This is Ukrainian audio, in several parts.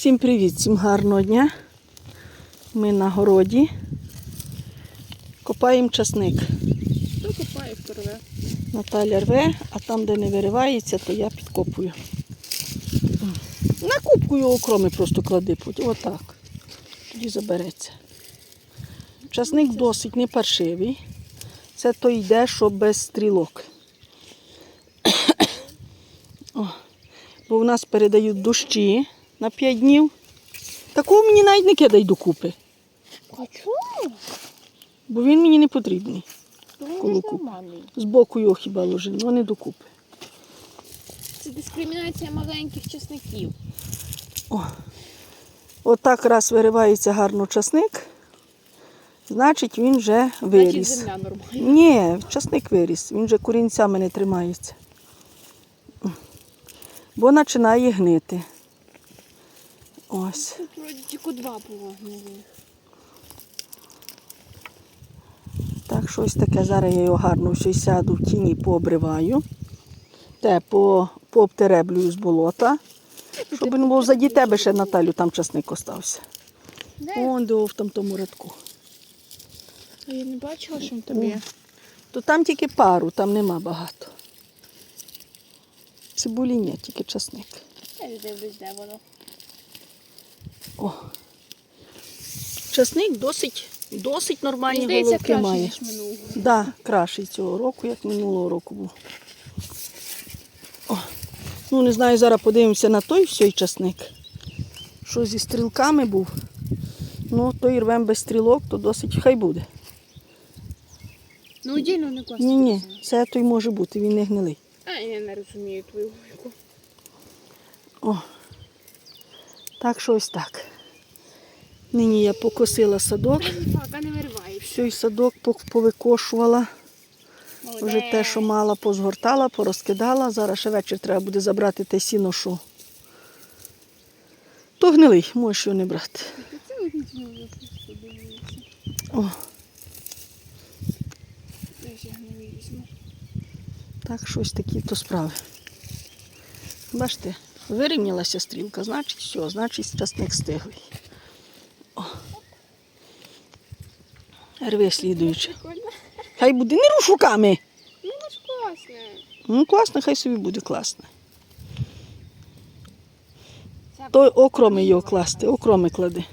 Всім привіт, всім гарного дня. Ми на городі. Копаємо часник. Хто копає, хто рве? Наталя рве, а там, де не виривається, то я підкопую. На кубку його окроми просто клади, потім отак. Тоді забереться. Часник досить не паршивий. Це то йде, що без стрілок. О, бо в нас передають дощі на 5 днів. Такого мені навіть не кидай докупи, А чому? бо він мені не потрібний. Куб. нормальний. Збоку його хіба ложи, але не докупи. Це дискримінація маленьких часників. О. Отак раз виривається гарно часник, значить він вже Значить, виріс. земля нормальна. Ні, часник виріс, він вже корінцями не тримається. Бо починає гнити. Ось. Тут вроді тільки два пологнули. Так, щось таке. Зараз я його гарно все сяду в тіні пообриваю. Те по, пообтереблюю з болота. Щоб він був заді тебе ще Наталю, там часник остався. Де? Он де в там тому рядку. А я не бачила, що він там є. То там тільки пару, там нема багато. Цибулі ні, тільки часник. Я дивлюсь, де воно. О. Часник досить, досить нормальні здається, головки краще, має. ніж минулого. Да, кращий цього року, як минулого року був. О. Ну, не знаю, зараз подивимося на той всій часник. Що зі стрілками був. Ну, той рвем без стрілок, то досить хай буде. Ну, удільно не класно. Ні, ні, це той може бути, він не гнилий. А, я не розумію твою логіку. О. Так що ось так. Нині я покосила садок. Вириваєш. Всій садок повикошувала. Вже те, що мала, позгортала, порозкидала. Зараз ще вечір треба буде забрати те сіно, що. То гнилий, можеш його не брати. О, так щось такі то справи. Бачите, вирівнялася стрілка, значить все, значить часник стиглий. Рви слідуючи. Хай буде не руш руками. Ну, воно ж класне. Ну, класно, хай собі буде класно. Це То окроми його класти, окроми клади.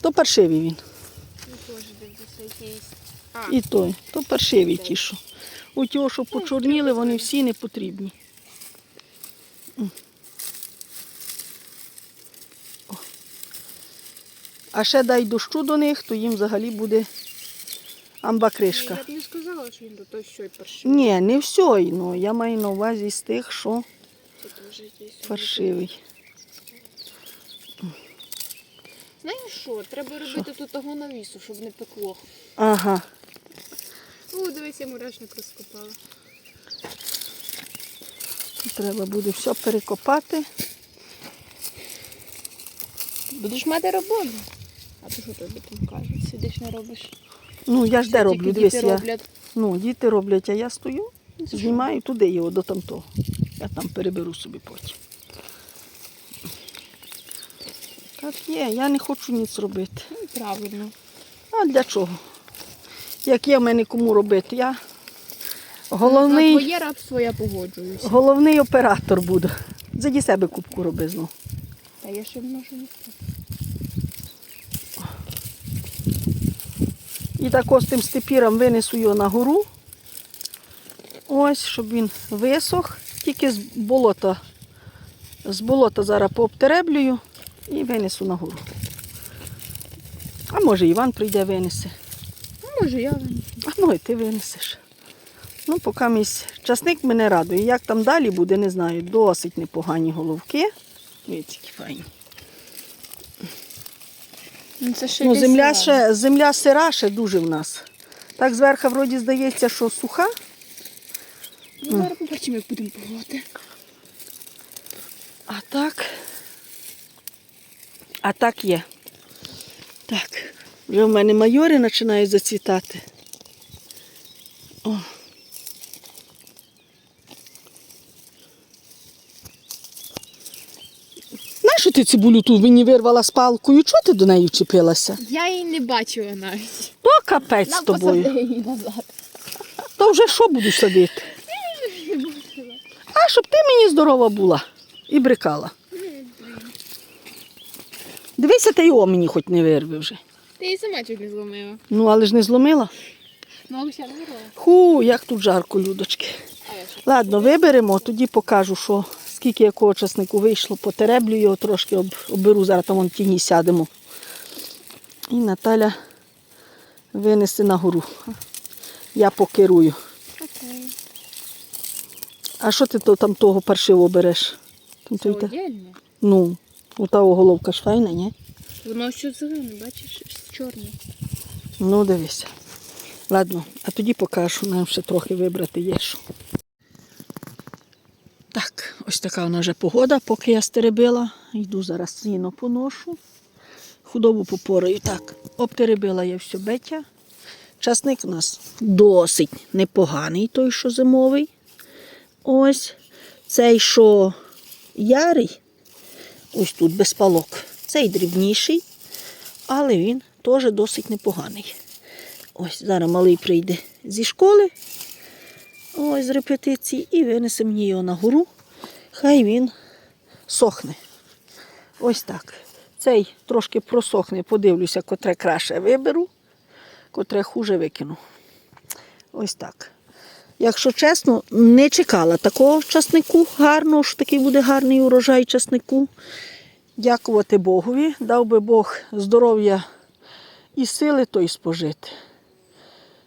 То паршивий він. Ну, І той. То паршивий ті, що. У ті, що почорніли, вони всі не потрібні. М. О. А ще дай дощу до них, то їм взагалі буде амбакришка. Я б не сказала, що він до того що паршивий. Ні, не все, ну я маю на увазі з тих, що паршивий. Знаєш що, треба робити тут того навісу, щоб не пекло. Ага. О, дивись, я мурашник розкопала. Треба буде все перекопати. Будеш мати роботу. А ти що тобі там кажуть? Сидиш не робиш. Ну, я ж де роблю, дивись, я. Ну, діти роблять, а я стою, знімаю туди його до тамтого. Я там переберу собі потім. Так є, я не хочу ніц робити. Ну, правильно. А для чого? Як є в мене кому робити, я На головний, твоє рабство я погоджуюся. головний оператор буду. Заді себе кубку роби знову. Та я ще можу не І так ось тим степіром винесу його на гору. Ось, щоб він висох. Тільки з болота. З болота зараз пообтереблюю і винесу на гору. А може Іван прийде винесе. Ну, може, я винесу. А може ти винесеш. Ну, поки місь часник мене радує. Як там далі буде, не знаю. Досить непогані головки. Дивіться, які файні. Ну, це ще Ну, земля, ще, земля сира ще дуже в нас. Так зверху вроді здається, що суха. Ну, зараз побачимо, як будемо полоти. А так. А так є. Так. Вже в мене майори починають зацвітати. О. Нащо ти цибулю тут мені вирвала з палкою? Чого ти до неї вчепилася? Я її не бачила навіть. То капець з тобою. її назад. То вже що буду садити? А щоб ти мені здорова була і брикала. Дивися, ти його мені хоч не вирви вже. Ти її сама чуть не зломила. Ну, але ж не зломила. Ну, але ще не вирвала. Ху, як тут жарко, людочки. А я що? Ладно, виберемо, тоді покажу, що скільки якого часнику вийшло, потереблю його трошки, об, оберу, зараз там вон тіні сядемо. І Наталя винесе на гору. Я покерую. Окей. А що ти то, там того паршиво береш? Там Це отдельно. Ну, у того головка ж файна, ні? Воно що зелене, бачиш, чорне. Ну, дивися. Ладно, а тоді покажу, нам ще трохи вибрати є що. Ось така вона вже погода, поки я стеребила. Йду зараз сіно поношу. Худобу попораю. Так, обтеребила я все беття. Часник у нас досить непоганий, той, що зимовий. Ось цей, що ярий, ось тут без палок. Цей дрібніший, але він теж досить непоганий. Ось зараз малий прийде зі школи, ось з репетиції, і винесе мені його на гору. Хай він сохне. Ось так. Цей трошки просохне, подивлюся, котре краще виберу, котре хуже викину. Ось так. Якщо чесно, не чекала такого часнику гарного, що такий буде гарний урожай часнику. Дякувати Богові. Дав би Бог здоров'я і сили той спожити.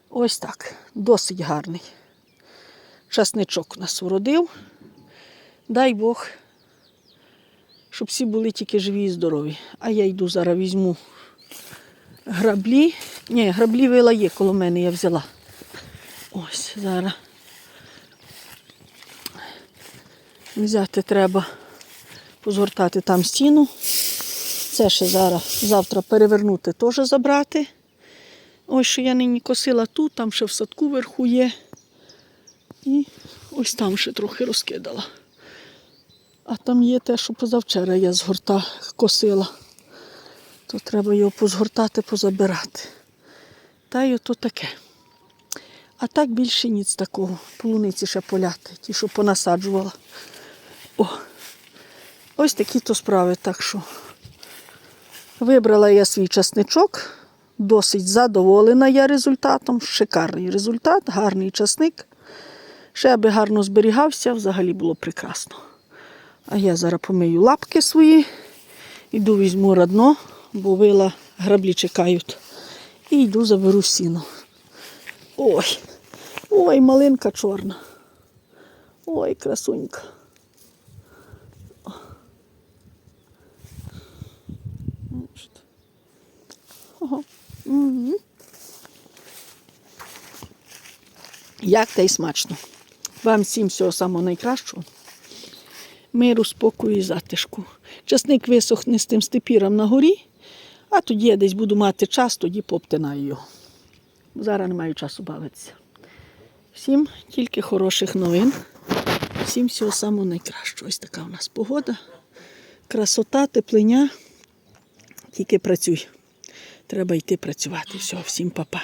Ось так, досить гарний. Часничок нас вродив. Дай Бог, щоб всі були тільки живі і здорові. А я йду зараз візьму граблі. Ні, граблі вила є коло мене, я взяла. Ось зараз. Взяти треба, позгортати там стіну. Це ще зараз, завтра перевернути, теж забрати. Ось що я нині косила тут, там ще в садку вверху є. І ось там ще трохи розкидала. А там є те, що позавчора я згорта косила. То треба його позгортати, позабирати. Та й ото таке. А так більше ніц такого. Полуниці ще поляти, ті, що понасаджувала. О, ось такі то справи. Так що вибрала я свій часничок. Досить задоволена я результатом. Шикарний результат, гарний часник. Ще аби гарно зберігався, взагалі було прекрасно. А я зараз помию лапки свої, іду візьму радно, бо вила граблі чекають. І йду заберу сіно. Ой, ой, малинка чорна. Ой, красунька. Мгм. Як та й смачно. Вам всім всього самого найкращого. Миру, спокою і затишку. Часник висохне з тим степіром на горі, а тоді я десь буду мати час, тоді пообтинаю його. Зараз не маю часу бавитися. Всім тільки хороших новин. Всім всього самого найкращого. Ось така у нас погода. Красота, теплиня. Тільки працюй. Треба йти працювати. Все, всім па-па.